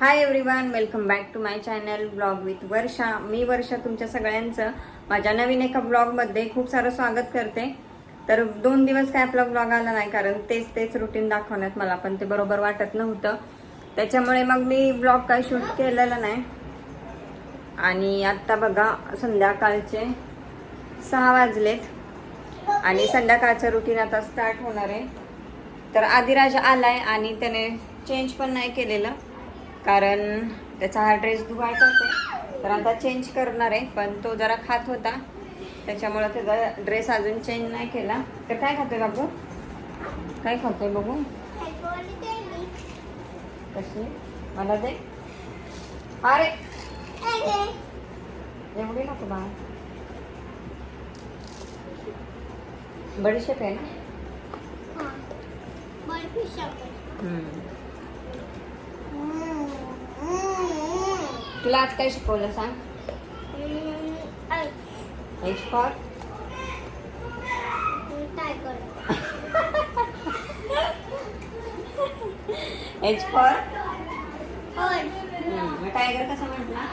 Hi everyone welcome back to my channel blog with Varsha मी वर्षा तुमच्या सगळ्यांचं माझ्या नवीन एका ब्लॉगमध्ये खूप सारं स्वागत करते. तर दोन दिवस काय आपला ब्लॉग आला नाही कारण तेच तेच रुटीन दाखवण्यात मला पण ते बरोबर वाटत नव्हतं. त्याच्यामुळे मग मी ब्लॉग काय शूट केलेला नाही. आणि आत्ता बघा संध्याकाळचे सहा वाजलेत. आणि संध्याकाळचं रुटीन आता स्टार्ट होणार आहे. तर आदिराज आलाय आणि त्याने चेंज पण नाही केलेलं. कारण त्याचा हा ड्रेस धुवायचाच आहे. तर आता चेंज करणार आहे पण तो जरा खात होता. त्याच्यामुळं त्याचा ड्रेस अजून चेंज नाही केला. तर काय खातोय बाबू? काय खातोय बघू कशी? मला दे. अरे! एवढी नको बा. बडीशेप आहे ना? हम्म. तुला आज काय शिकवलं सांग? एच फॉर टायगर कसा म्हटला?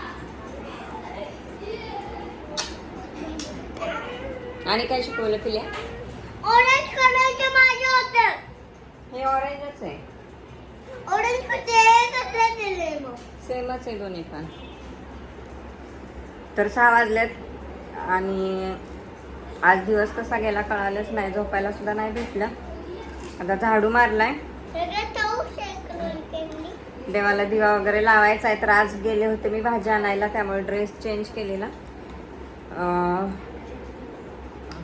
आणि काय शिकवलं पिल्या ऑरेंज कलरचे माझे होते. हे ऑरेंजच आहे. ऑरेंज होते कसले दिले मग. सेमच आहे दोन्ही पण. तर सहा वाजल्यात आणि आज दिवस कसा गेला कळालंच नाही. झोपायला सुद्धा नाही भेटलं. आता झाडू मारलाय. देवाला दिवा वगैरे लावायचा आहे तर आज गेले होते मी भाजी आणायला त्यामुळे ड्रेस चेंज केलेला.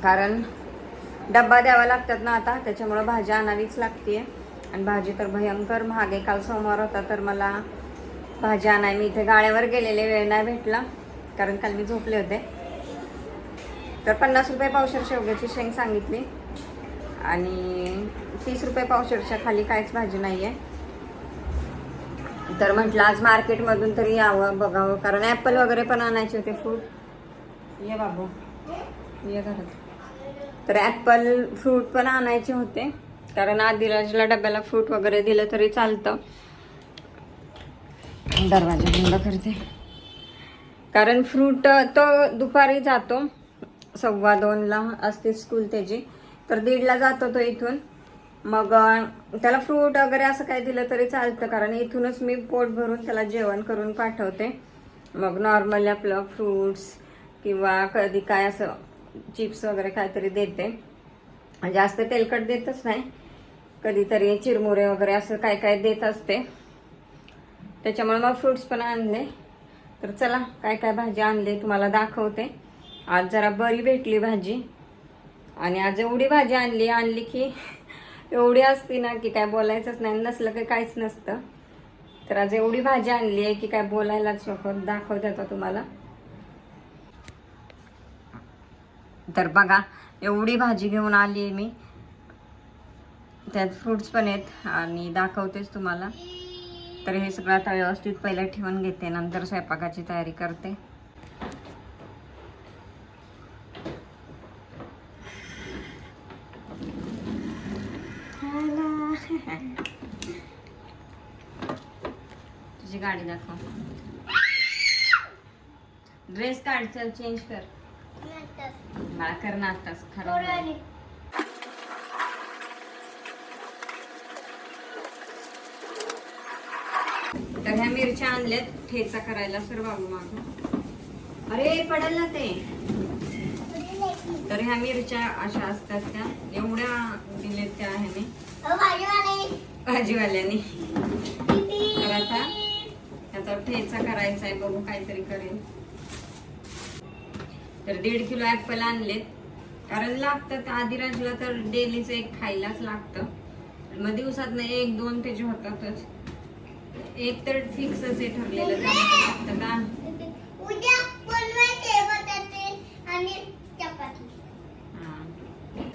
कारण डब्बा द्यावा लागतात ना आता त्याच्यामुळं भाजी आणावीच लागते आणि भाजी तर भयंकर महाग आहे. काल सोमवार होता तर मला भाज्या आणाय. मी इथे गाळ्यावर गेलेले वेळ नाही भेटला कारण काल मी झोपले होते. तर पन्नास रुपये पावशर शेवग्याची शेंग सांगितली. आणि तीस रुपये पावशेरच्या खाली काहीच भाजी नाही आहे तर म्हटलं आज मार्केटमधून तरी यावं बघावं कारण ॲपल वगैरे पण आणायचे होते फ्रूट. ये बाबू ये घरात. तर ॲपल फ्रूट पण आणायचे होते कारण आदिराजला डब्याला फ्रूट वगैरे दिलं तरी चालतं. दरवाजा बंद करते. कारण फ्रूट तो दुपारी जातो. सव्वा दोनला असते स्कूल त्याची. तर दीडला जातो तो इथून. मग त्याला फ्रूट वगैरे असं काही दिलं तरी चालतं. कारण इथूनच मी पोट भरून त्याला जेवण करून पाठवते. मग नॉर्मली आपलं फ्रूट्स किंवा कधी काय असं चिप्स वगैरे काहीतरी देते. जास्त तेलकट देतच नाही. कधीतरी चिरमुरे वगैरे असं काय काय देत असते. त्याच्यामुळे मग फ्रुट्स पण आणले. तर चला काय काय भाजी आणली तुम्हाला दाखवते. आज जरा बरी भेटली भाजी. आणि आज एवढी भाजी आणली आणली की एवढी असती ना की काय बोलायचंच नाही. नसलं काही काहीच नसतं. तर आज एवढी भाजी आणली आहे की काय बोलायलाच नको. दाखवते आता तुम्हाला. तर बघा एवढी भाजी घेऊन आली आहे मी. त्यात फ्रुट्स पण आहेत आणि दाखवतेच तुम्हाला. तर हे सगळं आता व्यवस्थित पहिलं ठेवून घेते. नंतर स्वयंपाकाची तयारी करते. तुझी गाडी दाखव. ड्रेस काढ चल चेंज कर. मला कर ना आताच खरं तर ह्या मिरच्या आणल्यात. ठेचा करायला सर बाबू माग. अरे पडेल ना ते. तर ह्या मिरच्या अशा असतात त्या. एवढ्या दिलेत त्या ह्याने. भाजीवाल्याने? तर आता त्याचा ठेचा करायचा आहे. बघू काहीतरी करेन तर दीड किलो ऍपल आणलेत. कारण लागतं त्या आदिराजला तर डेलीच एक खायलाच लागतं. मग दिवसात एक दोन त्याचे होतातच. एक तर फिक्सच आहे ठरलेलं त्यामध्ये का उद्या बनवायचे बटाटे आणि चपाती.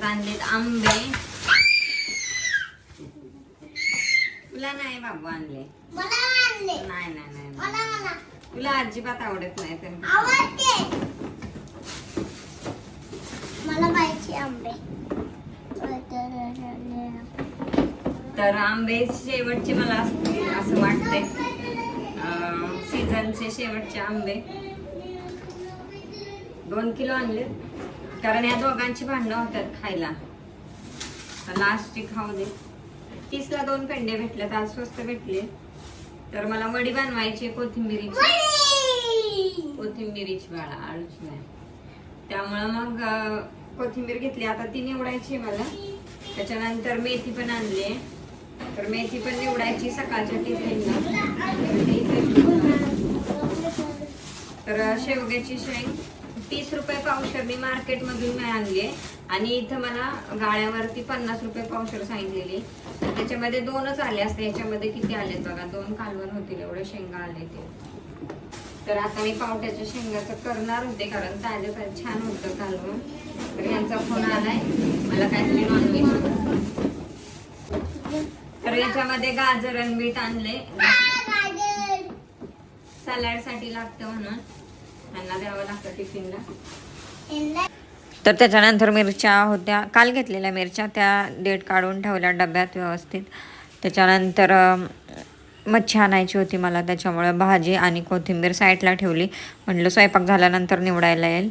आणलेत आंबे. तुला नाही बाबू आणले? मला आणले. नाही नाही नाही नाही. मला मला तुला अजिबात आवडत नाही तर. आवडते. मला पाहिजे आंबे. तर आंबे शेवटचे मला असतील असं वाटतंय. सीझनचे शेवटचे आंबे. दोन किलो आणले. कारण या दोघांची भांडणं होतात खायला. लास्टची खाऊ दे. तीसला दोन पेंडे भेटले आज स्वस्त भेटले. तर मला वडी बनवायची कोथिंबिरीची. कोथिंबिरीची बाळा आळूची नाही. त्यामुळं मग कोथिंबीर घेतली. आता ती निवडायची मला. त्याच्यानंतर मेथी पण आणली तर मेथी पण निवडायची सकाळच्या टिफिनला तर शेवग्याची शेंग. तीस रुपये पावशर मी मार्केटमधून मिळाली आहे. आणि इथं मला गाळ्यावरती पन्नास रुपये पावशर सांगितलेली. तर त्याच्यामध्ये दोनच आले असते. याच्यामध्ये किती आलेत बघा? दोन कालवण होतील. एवढे शेंगा आले ते. तर आता मी पावट्याच्या शेंगाचं करणार होते कारण ताजे ताजे छान होतं कालवण. तर यांचा फोन आलाय. मला काहीतरी नॉनव्हेज तर याच्यामध्ये गाजर आणि बीट आणले सलाडसाठी लागतं म्हणून. त्यांना द्यावं लागतं टिफिनला. तर त्याच्यानंतर मिरच्या होत्या. काल घेतलेल्या मिरच्या त्या डेट काढून ठेवल्या डब्यात व्यवस्थित. त्याच्यानंतर मच्छी आणायची होती मला. त्याच्यामुळं भाजी आणि कोथिंबीर साईडला ठेवली. म्हटलं स्वयंपाक झाल्यानंतर निवडायला येईल.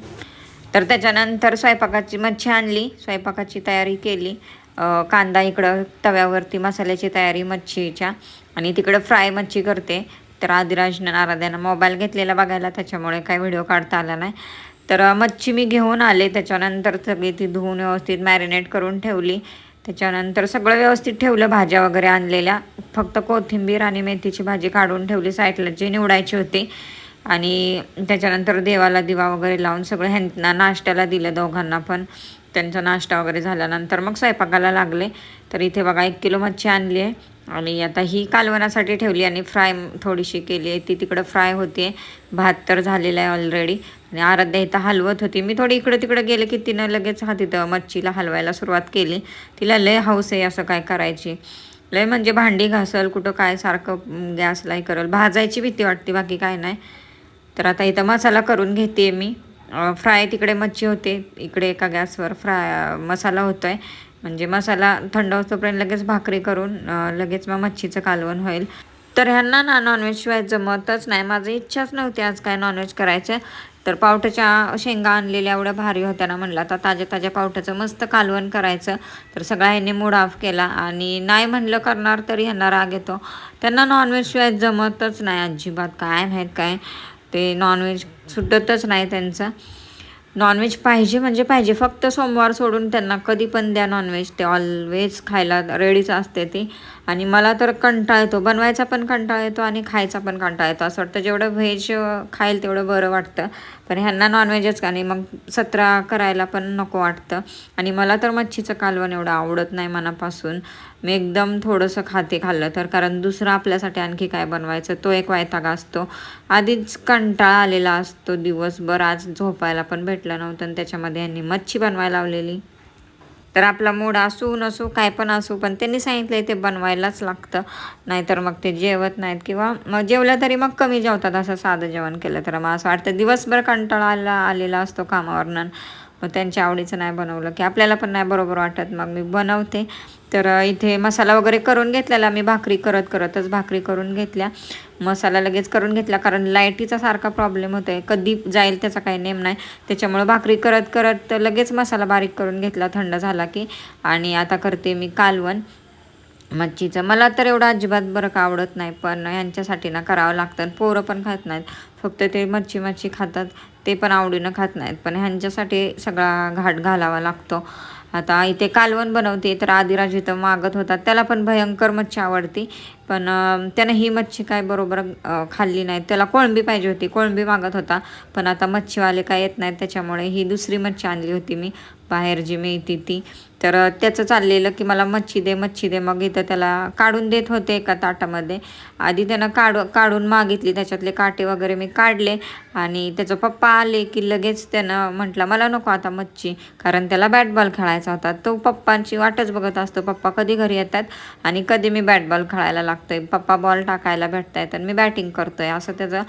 तर त्याच्यानंतर स्वयंपाकाची मच्छी आणली. स्वयंपाकाची तयारी केली. कांदा इकडं तव्यावरती मसाल्याची तयारी मच्छीच्या आणि तिकडं फ्राय मच्छी करते. तर आदिराजनं आराध्यानं मोबाईल घेतलेला बघायला त्याच्यामुळे काही व्हिडिओ काढता आला नाही. तर मच्छी मी घेऊन आले. त्याच्यानंतर सगळी ती धुवून व्यवस्थित मॅरिनेट करून ठेवली. त्याच्यानंतर सगळं व्यवस्थित ठेवलं भाज्या वगैरे आणलेल्या. फक्त कोथिंबीर आणि मेथीची भाजी काढून ठेवली साईडला जी निवडायची होती. आणि त्याच्यानंतर देवाला दिवा वगैरे लावून सगळं ह्यांना नाश्त्याला दिलं दोघांना पण. त्यांचा नाश्ता वगैरे झाल्यानंतर मग स्वयंपाकाला लागले. तर इथे बघा एक किलो मच्छी आणली आहे. आणि आता ही कालवणासाठी ठेवली आणि फ्राय थोडीशी केली आहे. ती तिकडं फ्राय होते. भात तर झालेला आहे ऑलरेडी आणि आराध्या इथं हलवत होती. मी थोडी इकडं तिकडं गेले की तिनं लगेच हा तिथं मच्छीला हलवायला सुरुवात केली. तिला लय हौस आहे असं काय करायची. लय म्हणजे भांडी घासल कुठं काय सारखं गॅसलाही करल. भाजायची भीती वाटते बाकी काय नाही. तर आता इथं मसाला करून घेते मी. फ्राय तिकडे मच्छी होते. इकडे एका गॅसवर फ्राय मसाला होतो आहे म्हणजे मसाला थंड होतोपर्यंत लगेच भाकरी करून लगेच मग मच्छीचं कालवण होईल. तर ह्यांना ना नॉनव्हेजशिवाय जमतच नाही. माझी इच्छाच नव्हती आज काय नॉनव्हेज करायचं. तर पावट्याच्या शेंगा आणलेल्या एवढ्या भारी होत्या ना म्हणलं. आता ताज्या ताज्या पावट्याचं मस्त कालवण करायचं. तर सगळा ह्यांनी मूड ऑफ केला. आणि नाही म्हणलं करणार तरी ह्यांना राग येतो. त्यांना नॉनव्हेजशिवाय जमतच नाही अजिबात. काय माहीत काय. ते नॉनव्हेज सुटतच नाही त्यांचं. नॉनव्हेज पाहिजे म्हणजे पाहिजे. फक्त सोमवार सोडून त्यांना कधी पण द्या नॉनव्हेज ते ऑलवेज खायला रेडीच असते ती. आणि मला तर कंटाळा येतो. बनवायचा पण कंटाळा येतो आणि खायचा पण कंटाळा येतो. असं वाटतं जेवढं व्हेज खाईल तेवढं बरं वाटतं. पण ह्यांना नॉनव्हेजच का आणि मग सतरा करायला पण नको वाटतं. आणि मला तर मच्छीचं कालवण एवढं आवडत नाही मनापासून. मी एकदम थोडंसं खाते खाल्लं तर. कारण दुसरं आपल्यासाठी आणखी काय बनवायचं? तो एक वायतागा असतो. आधीच कंटाळा आलेला असतो दिवसभर. आज झोपायला पण भेटलं नव्हतं आणि त्याच्यामध्ये यांनी मच्छी बनवायला लावलेली. तर आपला मूड असू नसू काय पण असू पण त्यांनी सांगितलं ते बनवायलाच लागतं. नाहीतर मग ते जेवत नाहीत किंवा मग जेवलं तरी मग कमी जेवतात असं साधं जेवण केलं तर. मग असं वाटतं दिवसभर कंटाळा आला आलेला असतो कामावरनं. मग त्यांच्या आवडीचं नाही बनवलं की आपल्याला पण नाही बरोबर वाटत. मग मी बनवते. तर इथे मसाला वगैरे करून घेतलेला मी भाकरी करत करतच भाकरी करून घेतल्या. मसाला लगेच करून घेतला कारण लाईटीचा सारखा प्रॉब्लेम होतो आहे कधी जाईल त्याचा काही नेम नाही. त्याच्यामुळं भाकरी करत करत लगेच मसाला बारीक करून घेतला थंड झाला की. आणि आता करते मी कालवण. मच्छीचं. मला तर एवढं अजिबात बरं का आवडत नाही पण यांच्यासाठी ना करावं लागतं. पोरं पण खात नाहीत. फक्त ते मच्छी मच्छी खातात. ते पण आवडीनं खात नाहीत. पण ह्यांच्यासाठी सगळा घाट घालावा लागतो. आता इथे कालवण बनवते. तर आदिराज इथं मागत होता. त्याला पण भयंकर मच्छी आवडती. पण त्यानं ही मच्छी काय बरोबर खाल्ली नाही. त्याला कोळंबी पाहिजे होती. कोळंबी मागत होता. पण आता मच्छीवाले काय येत नाहीत. त्याच्यामुळे ही दुसरी मच्छी आणली होती मी. बाहेर जी मिळती ती. तर त्याचं चाललेलं की मला मच्छी दे मच्छी दे. मग इथं त्याला काढून देत होते एका ताटामध्ये. आधी त्यानं काढू काढून मागितली. त्याच्यातले काटे वगैरे मी काढले. आणि त्याचं पप्पा आले की लगेच त्यानं म्हटलं मला नको आता मच्छी कारण त्याला बॅट बॉल खेळायचा होता. तो पप्पांची वाटच बघत असतो पप्पा कधी घरी येतात आणि कधी मी बॅट बॉल खेळायला लागतोय? पप्पा बॉल टाकायला भेटतायत आणि मी बॅटिंग करतोय. असं त्याचं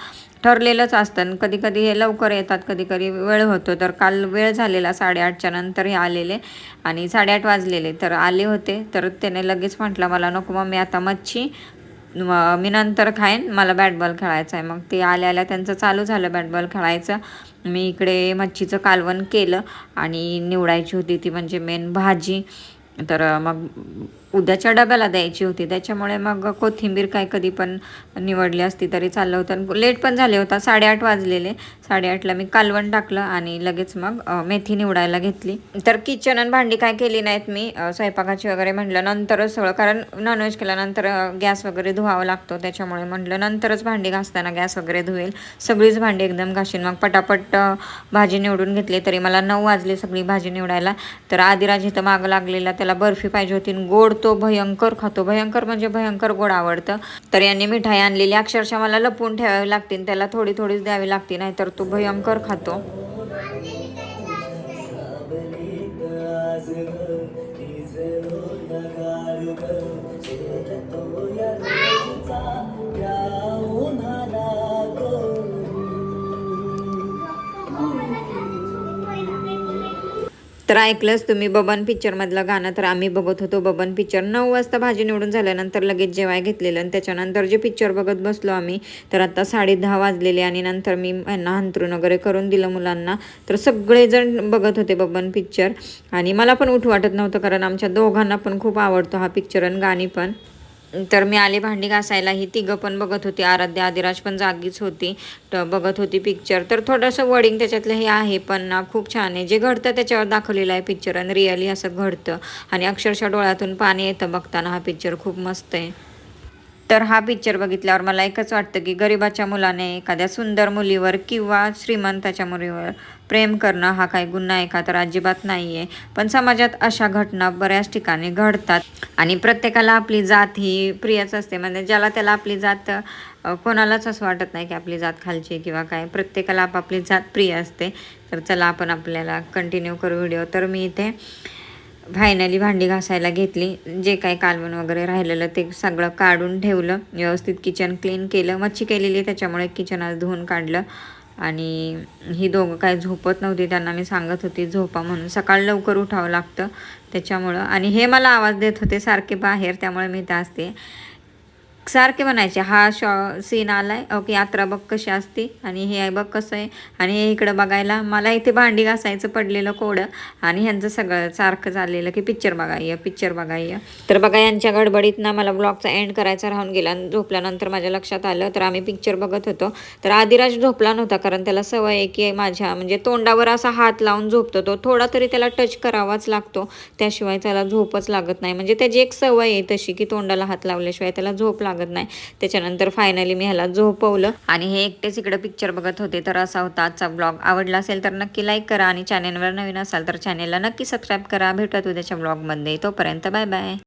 ठरलेलंच असतं. आणि कधी कधी हे लवकर येतात. कधी कधी वेळ होतो. तर काल वेळ झालेला साडेआठच्या नंतर हे आलेले. आणि साडेआठ वाजलेले. तर आले होते. तर त्याने लगेच म्हटलं मला नको मग मी आता मच्छी मी नंतर खाईन. मला बॅट बॉल खेळायचा आहे मग ते आल्या आल्या त्यांचं चालू झालं बॅट बॉल खेळायचं. मी इकडे मच्छीचं कालवण केलं आणि निवडायची होती ती म्हणजे मेन भाजी. तर मग उद्याच्या डब्याला द्यायची होती. त्याच्यामुळे मग कोथिंबीर काय कधी पण निवडली असती तरी चाललं होतं. लेट पण झाले होता साडेआठ वाजलेले. साडेआठला मी कालवण टाकलं आणि लगेच मग मेथी निवडायला घेतली. तर किचन आणि भांडी काय केली नाहीत मी स्वयंपाकाची वगैरे म्हटलं नंतरच सगळं. कारण नॉनव्हेज केल्यानंतर गॅस वगैरे धुवावा लागतो. त्याच्यामुळे म्हटलं नंतरच भांडी घासताना गॅस वगैरे धुवेल. सगळीच भांडी एकदम घाशीन. मग पटापट भाजी निवडून घेतली तरी मला नऊ वाजले सगळी भाजी निवडायला. तर आदिराज इथं मागं लागलेला. त्याला बर्फी पाहिजे होती गोड तो भयंकर खातो. भयंकर म्हणजे भयंकर गोड आवडतं. तर यांनी मिठाई आणलेली. अक्षरशः मला लपवून ठेवावी लागते त्याला थोडी थोडीच द्यावी लागते नाहीतर तो भयंकर खातो. तर ऐकलंच तुम्ही बबन पिक्चरमधलं गाणं. तर आम्ही बघत होतो बबन पिक्चर नऊ वाजता भाजी निवडून झाल्यानंतर लगेच जेवाय घेतलेलं आणि त्याच्यानंतर जे पिक्चर बघत बसलो आम्ही तर आता साडे दहा वाजलेले आणि नंतर मी यांना हंतरून वगैरे करून दिलं मुलांना. तर सगळेजण बघत होते बबन पिक्चर आणि मला पण उठ वाटत नव्हतं कारण आमच्या दोघांना पण खूप आवडतो हा पिक्चर आणि गाणी पण. तर मी आले भांडी घासायला ही तिघं पण बघत होती. आराध्या आदिराज पण जागीच होती तर बघत होती पिक्चर तर थोडंसं वर्डिंग त्याच्यातलं हे आहे पण खूप छान आहे. जे घडतं त्याच्यावर दाखवलेलं आहे पिक्चर आणि रिअली असं घडतं. आणि अक्षरशः डोळ्यातून पाणी येतं बघताना हा पिक्चर खूप मस्त आहे. तर हा पिक्चर बघितल्यावर मला एकच वाटतं की गरिबाच्या मुलाने एखाद्या सुंदर मुलीवर किंवा श्रीमंताच्या मुलीवर प्रेम करणं हा काही गुन्हा आहे का तर अजिबात नाही आहे पण समाजात अशा घटना बऱ्याच ठिकाणी घडतात. आणि प्रत्येकाला आपली जात ही प्रियच असते. म्हणजे ज्याला त्याला आपली जात कोणालाच असं वाटत नाही की आपली जात खालची किंवा काय. प्रत्येकाला आपापली जात प्रिय असते. तर चला आपण आपल्याला कंटिन्यू करू व्हिडिओ तर मी इथे फायनली भांडी घासायला घेतली. जे काही कालवण वगैरे राहिलेलं ते सगळं काढून ठेवलं. व्यवस्थित किचन क्लीन केलं. मच्छी केलेली त्याच्यामुळे किचन आज धुवून काढलं. आणि ही दोघं काय झोपत नव्हती त्यांना मी सांगत होती झोपा म्हणून. सकाळ लवकर उठावं लागतं त्याच्यामुळं. आणि हे मला आवाज देत होते सारखे बाहेर त्यामुळे मी इथं असते सारखे म्हणायचे हा शॉ सीन आला आहे ओके यात्रा बघ कशी असते. आणि हे आहे बघ कसं आहे. आणि हे इकडं बघायला मला इथे भांडी घासायचं पडलेलं कोडं. आणि ह्यांचं सगळं सारखं चाललेलं की पिक्चर बघाय पिक्चर बघाय तर बघा यांच्या गडबडीत ना मला ब्लॉगचा एंड करायचा राहून गेला. आणि झोपल्यानंतर माझ्या लक्षात आलं तर आम्ही पिक्चर बघत होतो. तर आदिराज झोपला नव्हता कारण त्याला सवय आहे की माझ्या म्हणजे तोंडावर असा हात लावून झोपतो तो. थोडा तरी त्याला टच करावाच लागतो. त्याशिवाय त्याला झोपच लागत नाही. म्हणजे त्याची एक सवय आहे तशी की तोंडाला हात लावल्याशिवाय त्याला झोप लागत नाही. त्याच्यानंतर फायनली मी ह्याला झोपवलं. आणि हे एकटेच इकडे पिक्चर बघत होते. तर असा होता आजचा ब्लॉग आवडला असेल तर नक्की लाईक करा. आणि चॅनेलवर नवीन असाल तर चॅनेलला नक्की सबस्क्राईब करा. भेटत उद्याच्या ब्लॉगमध्ये तोपर्यंत बाय बाय